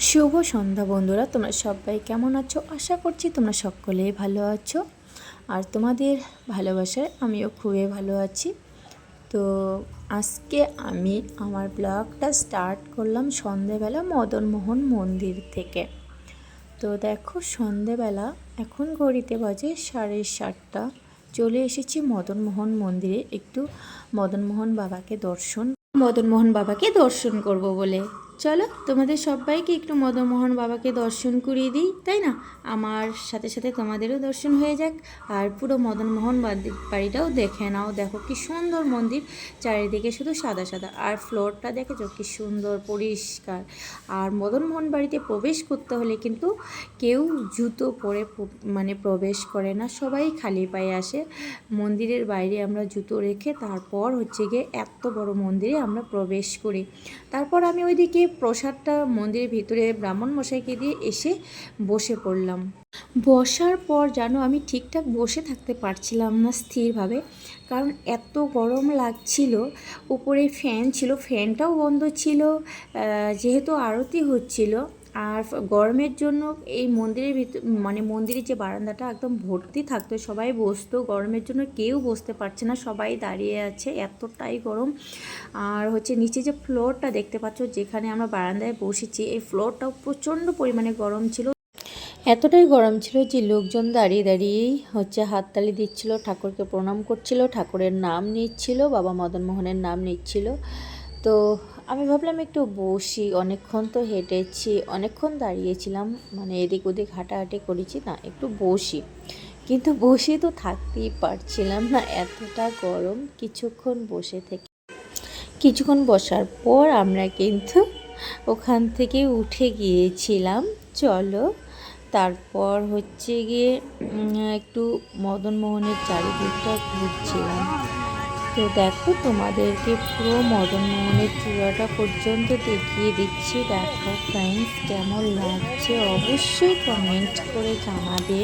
শুভ সন্ধ্যা বন্ধুরা, তোমরা সবাই কেমন আছো? আশা করছি তোমরা সকলেই ভালো আছো। আর তোমাদের ভালোবাসায় আমিও খুবই ভালো আছি। তো আজকে আমি আমার ব্লগটা স্টার্ট করলাম সন্ধেবেলা মদনমোহন মন্দির থেকে। তো দেখো, সন্ধেবেলা এখন ঘড়িতে বাজে সাড়ে সাতটা। চলে এসেছি মদনমোহন মন্দিরে। একটু মদনমোহন বাবাকে দর্শন, মদনমোহন বাবাকে দর্শন করব বলে। চলো তোমাদের সবাইকে একটু মদনমোহন বাবাকে দর্শন করিয়ে দিই, তাই না? আমার সাথে সাথে তোমাদেরও দর্শন হয়ে যাক। আর পুরো মদনমোহন বাড়িটাও দেখে নাও। দেখো কি সুন্দর মন্দির, চারিদিকে শুধু সাদা সাদা। আর ফ্লোরটা দেখেছ? কি সুন্দর, পরিষ্কার। আর মদনমোহন বাড়িতে প্রবেশ করতে হলে কিন্তু কেউ জুতো পরে মানে প্রবেশ করে না। সবাই খালি পায়ে আসে। মন্দিরের বাইরে আমরা জুতো রেখে তারপর হচ্ছে গিয়ে এত বড় মন্দিরে আমরা প্রবেশ করি। তারপর আমি ওইদিকে প্রসাদটা মন্দিরের ভিতরে ব্রাহ্মণ মশাইকে দিয়ে এসে বসে পড়লাম। বসার পর যেন আমি ঠিকঠাক বসে থাকতে পারছিলাম না স্থিরভাবে, কারণ এত গরম লাগছিল, উপরে ফ্যান ছিল, ফ্যানটাও বন্ধ ছিল যেহেতু আরতি হচ্ছিল আর গরমের জন্য এই মন্দিরের ভিতর মানে মন্দিরের যে বারান্দাটা একদম ভর্তি থাকতো, সবাই বসতো, গরমের জন্য কেউ বসতে পারছে না, সবাই দাঁড়িয়ে আছে, এতটাই গরম। আর হচ্ছে নিচে যে ফ্লোরটা দেখতে পাচ্ছ, যেখানে আমরা বারান্দায় বসেছি, এই ফ্লোরটাও প্রচণ্ড পরিমাণে গরম ছিল। এতটাই গরম ছিল যে লোকজন দাঁড়িয়ে দাঁড়িয়েই হচ্ছে হাততালি দিচ্ছিল, ঠাকুরকে প্রণাম করছিল, ঠাকুরের নাম নিচ্ছিল, বাবা মদন মোহনের নাম নিচ্ছিল। তো আমি ভাবলাম একটু বসি, অনেকক্ষণ তো হেঁটেছি, অনেকক্ষণ দাঁড়িয়েছিলাম মানে এদিক ওদিক হাঁটাহাঁটি করেছি, না, একটু বসি। কিন্তু বসে তো থাকতেই পারছিলাম না, এতটা গরম, কিছুক্ষণ বসে থেকে, কিছুক্ষণ বসার পর আমরা কিন্তু ওখান থেকে উঠে গিয়েছিলাম। চলো, তারপর হচ্ছে গিয়ে একটু মদনমোহনের চারিদিকটা ঘুরছিলাম। তো দেখো তোমাদেরকে পুরো মদনমোহনের চূড়াটা পর্যন্ত দেখিয়ে দিচ্ছি। দেখো ফ্রেন্ডস কেমন লাগছে অবশ্যই কমেন্ট করে জানাবে।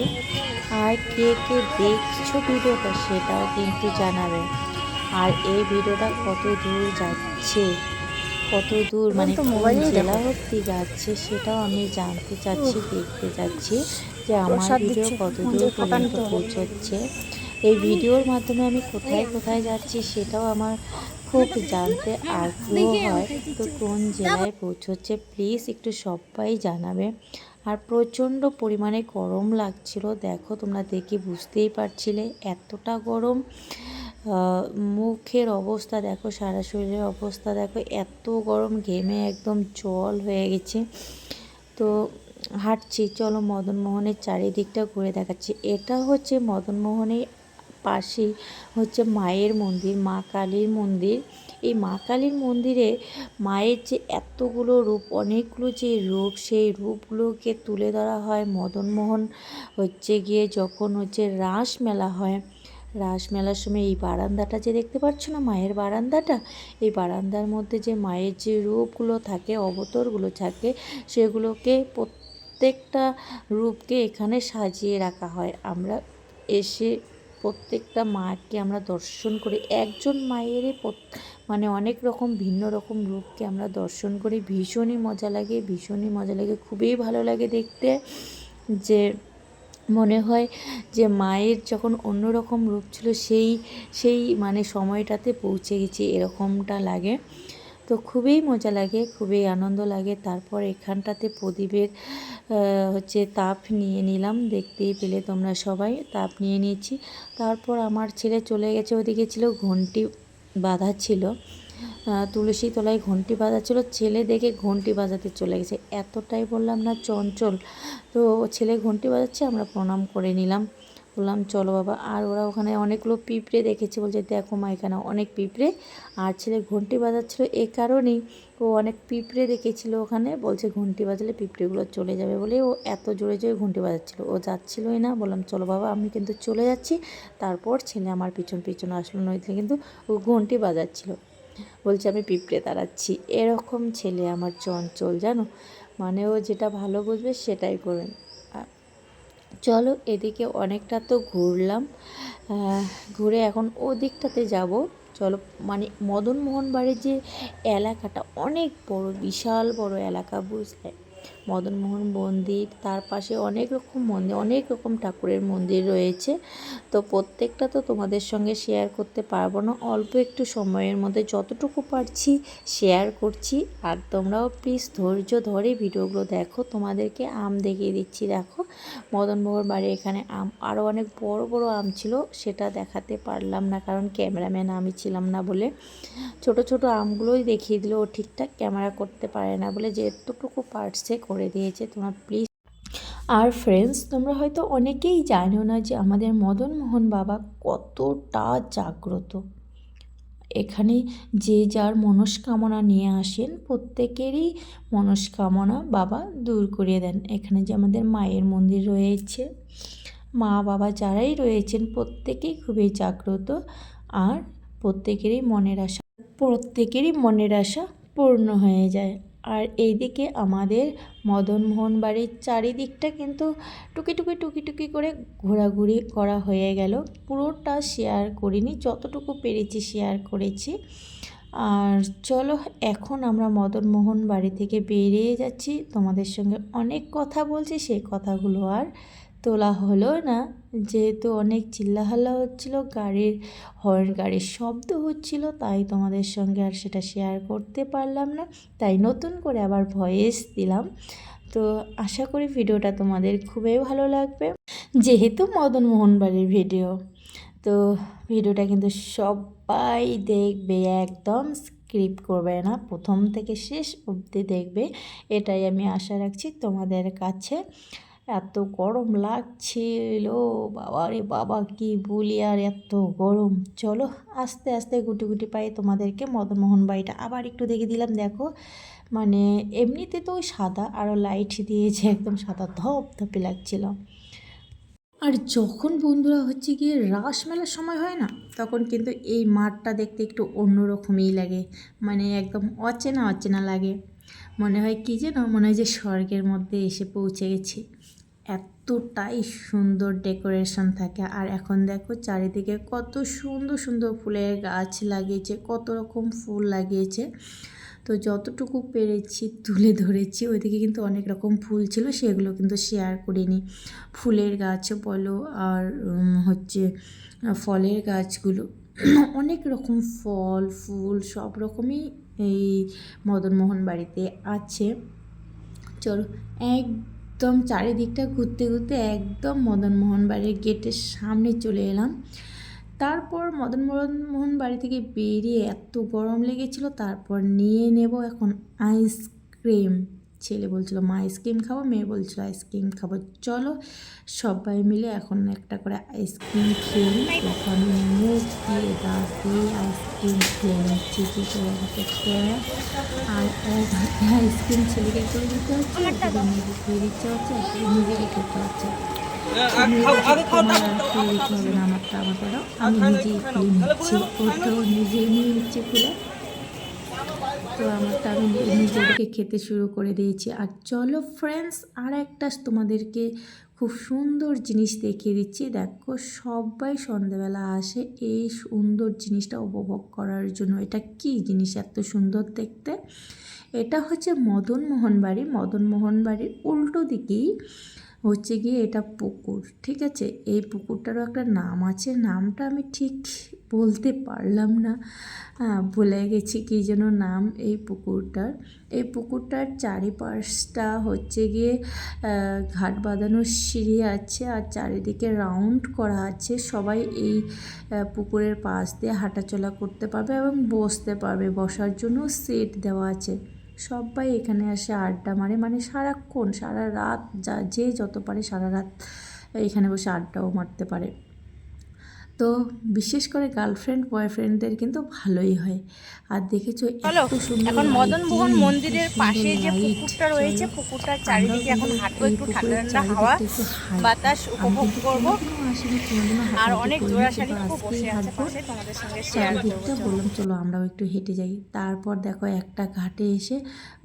আর কে কে দেখছ ভিডিওটা সেটাও কিন্তু জানাবে। আর এই ভিডিওটা কত দূর যাচ্ছে কত দূর মানে মোবাইলেই জেলা অব্দি যাচ্ছে সেটাও আমি জানতে চাচ্ছি দেখতে চাচ্ছি যে আমার ভিডিও কত দূর পর্যন্ত। পৌঁছচ্ছে। এই ভিডিওর মাধ্যমে আমি কোথায় কোথায় যাচ্ছি সেটাও আমার খুব জানতে আগ্রহ হয়। তো কোন জেলায় পৌঁছচ্ছে প্লিজ একটু সবাই জানাবে। আর প্রচণ্ড পরিমাণে গরম লাগছিল। দেখো, তোমরা দেখে বুঝতেই পারছিলে এতটা গরম। মুখের অবস্থা দেখো, সারা শরীরের অবস্থা দেখো, এত গরম, ঘেমে একদম জল হয়ে গেছে। তো হাঁটছি, চলো মদনমোহনের চারিদিকটা ঘুরে দেখাচ্ছি। এটা হচ্ছে মদনমোহনের পাশেই হচ্ছে মায়ের মন্দির, মা কালীর মন্দির। এই মা কালীর মন্দিরে মায়ের যে এতগুলো রূপ, অনেকগুলো যে রূপ, সেই রূপগুলোকে তুলে ধরা হয় মদনমোহন হচ্ছে গিয়ে যখন হচ্ছে রাস মেলা হয়। রাস মেলার সময় এই বারান্দাটা যে দেখতে পাচ্ছ না, মায়ের বারান্দাটা? এই বারান্দার মধ্যে যে মায়ের যে রূপগুলো থাকে, অবতরগুলো থাকে, সেগুলোকে প্রত্যেকটা রূপকে এখানে সাজিয়ে রাখা হয়। আমরা এসে প্রত্যেকটা মাকে আমরা দর্শন করি। একজন মায়েরই মানে অনেক রকম, ভিন্ন রকম রূপকে আমরা দর্শন করি। ভীষণই মজা লাগে, ভীষণই মজা লাগে। খুবই ভালো লাগে দেখতে যে মনে হয় যে মায়ের যখন অন্যরকম রূপ ছিল, সেই সেই মানে সময়টাতে পৌঁছে গেছি, এরকমটা লাগে। তো খুবই মজা লাগে, খুবই আনন্দ লাগে। তারপর এখানটাতে প্রদীপের হচ্ছে তাপ নিয়ে নিলাম, দেখতেই পেলে তোমরা সবাই, তাপ নিয়ে নিয়েছি। তারপর আমার ছেলে চলে গেছে, ওদিকে ছিল ঘন্টি বাঁধা ছিল। তুলসী তলায় ঘন্টি বাঁধা ছিল, ছেলে দেখে ঘন্টি বাজাতে চলে গেছে। এতটাই বললাম না, চঞ্চল। তো ছেলে ঘন্টি বাজাচ্ছে, আমরা প্রণাম করে নিলাম। বললাম, চলো বাবা। আর ওরা ওখানে অনেকগুলো পিঁপড়ে দেখেছে, বলছে, দেখো মা, এখানে অনেক পিঁপড়ে। আর ছেলে ঘন্টি বাজাচ্ছিলো এ কারণেই। ও অনেক পিঁপড়ে দেখেছিল ওখানে, বলছে ঘন্টি বাজালে পিঁপড়েগুলো চলে যাবে। বলে ও এত জোরে জোরে ঘন্টি বাজাচ্ছিল। ও যাচ্ছিলই না। বললাম, চলো বাবা, আমি কিন্তু চলে যাচ্ছি। তারপর ছেলে আমার পিছন পিছন আসলো নইতে কিন্তু ও ঘন্টি বাজাচ্ছিল। বলছে, আমি পিঁপড়ে তাড়াচ্ছি। এরকম ছেলে আমার চঞ্চল, জানো? মানে ও যেটা ভালো বুঝবে সেটাই করবেন চলো এদিকে অনেকটা তো ঘুরলাম ঘুরে এখন ওদিকটাতে যাব। চলো মানে মদনমোহন বাড়ির যে এলাকাটা অনেক বড়, বিশাল বড় এলাকা, বুঝলে? মদনমোহন মন্দির, তার পাশে অনেক রকম মন্দির, অনেক রকম ঠাকুরের মন্দির রয়েছে। তো প্রত্যেকটা তো তোমাদের সঙ্গে শেয়ার করতে পারব না। অল্প একটু সময়ের মধ্যে যতটুকু পারছি শেয়ার করছি। আর তোমরাও প্লিজ ধৈর্য ধরে ভিডিওগুলো দেখো। তোমাদেরকে আম দেখিয়ে দিচ্ছি, দেখো। মদনমোহন বাড়ি এখানে আম আরও অনেক বড় বড় আম ছিল, সেটা দেখাতে পারলাম না কারণ ক্যামেরাম্যান আমি ছিলাম না বলে। ছোট ছোট আমগুলোই দেখিয়ে দিল, ও ঠিকঠাক ক্যামেরা করতে পারে না বলে যেতটুকু পারছে করে দিয়েছে, তোমরা প্লিজ আর ফ্রেন্ডস তোমরা হয়তো অনেকেই জানো না যে আমাদের মদন মোহন বাবা কতটা জাগ্রত। এখানে যে যার মনস্কামনা নিয়ে আসেন, প্রত্যেকেরই মনস্কামনা বাবা দূর করিয়ে দেন। এখানে যে আমাদের মায়ের মন্দির রয়েছে, মা বাবা যারাই রয়েছেন, প্রত্যেকেই খুবই জাগ্রত আর প্রত্যেকেরই মনের আশা, প্রত্যেকেরই মনের আশা পূর্ণ হয়ে যায়। আর এইদিকে আমাদের মদনমোহন বাড়ির চারিদিকটা কিন্তু টুকি টুকি টুকি টুকি করে ঘোরাঘুরি করা হয়ে গেল। পুরোটা শেয়ার করিনি, যতটুকু পেরেছি শেয়ার করেছি। আর চলো, এখন আমরা মদনমোহন বাড়ি থেকে বেরিয়ে যাচ্ছি। তোমাদের সঙ্গে অনেক কথা বলছি, সেই কথাগুলো আর তোলা হলো না। যেহেতু অনেক চিল্লাহাল্লা হচ্ছিল, গাড়ির হর্ন গাড়ির শব্দ হচ্ছিল, তাই তোমাদের সঙ্গে আর সেটা শেয়ার করতে পারলাম না। তাই নতুন করে আবার ভয়েস দিলাম। তো আশা করি ভিডিওটা তোমাদের খুবই ভালো লাগবে। যেহেতু মদন মোহন বাড়ির ভিডিও তো ভিডিওটা কিন্তু সবাই দেখবে, একদম স্ক্রিপ্ট করবে না। প্রথম থেকে শেষ অবধি দেখবে। এটাই আমি আশা রাখছি তোমাদের কাছে। এত গরম লাগছিল। বাবা রে বাবা, কি বলি আর এত গরম। চলো আস্তে আস্তে গুটি গুটি পায়ে তোমাদেরকে মদনমোহন বাড়িটা আবার একটু দেখে দিলাম। দেখো মানে এমনিতে তো ওই সাদা আরও লাইট দিয়েছে, একদম সাদা ধপ ধপে লাগছিল। আর যখন বন্ধুরা হচ্ছে গিয়ে রাস মেলার সময় হয় না, তখন কিন্তু এই মাঠটা দেখতে একটু অন্যরকমই লাগে। মানে একদম অচেনা অচেনা লাগে। মনে হয় কী যেন, মনে হয় যে স্বর্গের মধ্যে এসে পৌঁছে গেছি। এতটাই সুন্দর ডেকোরেশন থাকে। আর এখন দেখো চারিদিকে কত সুন্দর সুন্দর ফুলের গাছ লাগিয়েছে, কত রকম ফুল লাগিয়েছে। তো যতটুকু পেরেছি তুলে ধরেছি, ওইদিকে কিন্তু অনেক রকম ফুল ছিল, সেগুলো কিন্তু শেয়ার করিনি। ফুলের গাছ বলো আর হচ্ছে, ফলের গাছগুলো, অনেক রকম ফল, ফুল সব রকমই এই মদনমোহন বাড়িতে আছে। চলো, এক একদম চারিদিকটা ঘুরতে ঘুরতে একদম মদনমোহন বাড়ির গেটের সামনে চলে এলাম। তারপর মদন মোহন বাড়ি থেকে বেরিয়ে এত গরম লেগেছিল, তারপর নিয়ে নেব এখন আইসক্রিম ছেলে বলছিল মা আইসক্রিম খাব? মেয়ে বলছিল আইসক্রিম খাব। চলো সবাই মিলে এখন একটা করে আইসক্রিম খেয়ে নিই। এখন মুখ দিয়ে দাঁত দিয়ে আইসক্রিম খেয়ে নিচ্ছি কি করে আর আইসক্রিম ছেলেকে করে দিতে হচ্ছে নিজে খেয়ে দিতে হচ্ছে নিজেকে খেতে হচ্ছে। আমারটা আমারটা আমি নিজেই নিচ্ছি নিজেই নিয়ে নিচ্ছে খুলে তো আমারটা আমি নিজেদেরকে খেতে শুরু করে দিয়েছি। আর চলো ফ্রেন্ডস আর একটা তোমাদেরকে খুব সুন্দর জিনিস দেখিয়ে দিচ্ছি। দেখো, সবাই সন্ধেবেলা আসে এই সুন্দর জিনিসটা উপভোগ করার জন্য। এটা কি জিনিস এত সুন্দর দেখতে? এটা হচ্ছে মদন মোহন বাড়ি মদন মোহন বাড়ির উল্টো দিকেই হচ্ছে গিয়ে এটা পুকুর, ঠিক আছে? এই পুকুরটারও একটা নাম আছে, নামটা আমি ঠিক বলতে পারলাম না। ভুলে গেছি কী যেন নাম এই পুকুরটার। এই পুকুরটার চারিপাশটা হচ্ছে গিয়ে ঘাট বাঁধানোর সিঁড়ি আছে আর চারিদিকে রাউন্ড করা আছে। সবাই এই পুকুরের পাশ দিয়ে হাঁটাচলা করতে পারবে এবং বসতে পারবে। বসার জন্য সিট দেওয়া আছে। সবাই এখানে আসে আড্ডা মারে। মানে সারাক্ষণ সারা রাত যা যে যত পারে সারা রাত এখানে বসে আড্ডাও মারতে পারে। তো বিশেষ করে গার্লফ্রেন্ড বয়ফ্রেন্ডদের কিন্তু ভালোই হয়। আর দেখেছ এত সুন্দর এখন মদন মোহন মন্দিরের পাশে যে পুকুরটা রয়েছে পুকুরটার চারিদিকে এখন হাঁটবো একটু ঠান্ডা ঠান্ডা হাওয়া বাতাস উপভোগ করব। আর অনেক জোড়াশাড়ি খুব বসে আছে পাশে তোমাদের সঙ্গে শেয়ার করব বললাম চলো আমরাও একটু হেঁটে যাই। তারপর দেখো একটা ঘাটে এসে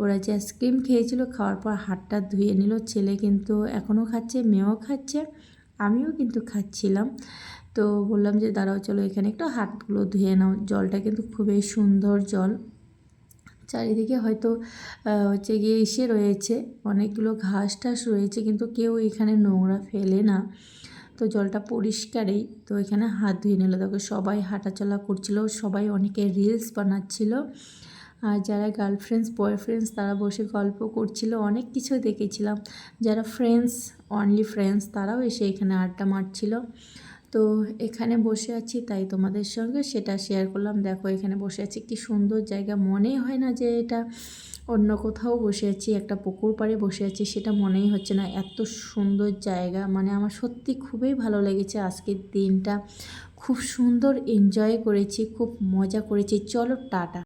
ওরা যে আইসক্রিম খেয়েছিল খাওয়ার পর হাতটা ধুয়ে নিল। ছেলে কিন্তু এখনও খাচ্ছে মেয়েও খাচ্ছে আমিও কিন্তু খাচ্ছিলাম। তো বললাম যে দাঁড়াও চলো এখানে একটু হাতগুলো ধুয়ে নাও। জলটা কিন্তু খুবই সুন্দর জল। চারিদিকে হয়তো হচ্ছে গিয়ে এসে রয়েছে অনেকগুলো ঘাস টাস রয়েছে কিন্তু কেউ এখানে নোংরা ফেলে না। তো জলটা পরিষ্কারই। তো এখানে হাত ধুয়ে নিল। দেখো, সবাই হাঁটাচলা করছিল, সবাই অনেকে রিলস বানাচ্ছিল। আর যারা গার্লফ্রেন্ডস বয়ফ্রেন্ডস তারা বসে গল্প করছিল। অনেক কিছু দেখেছিলাম। যারা ফ্রেন্ডস অনলি ফ্রেন্ডস তারাও এসে এখানে আড্ডা মারছিল। তো এখানে বসে আছি তাই তোমাদের সঙ্গে সেটা শেয়ার করলাম। দেখো, এখানে বসে আছি। কি সুন্দর জায়গা। মনেই হয় না যে এটা অন্য কোথাও বসে আছি, একটা পুকুর পাড়ে বসে আছি, সেটা মনেই হচ্ছে না। এত সুন্দর জায়গা মানে আমার সত্যি খুবই ভালো লেগেছে আজকের দিনটা। খুব সুন্দর এনজয় করেছি, খুব মজা করেছি। চলো টাটা।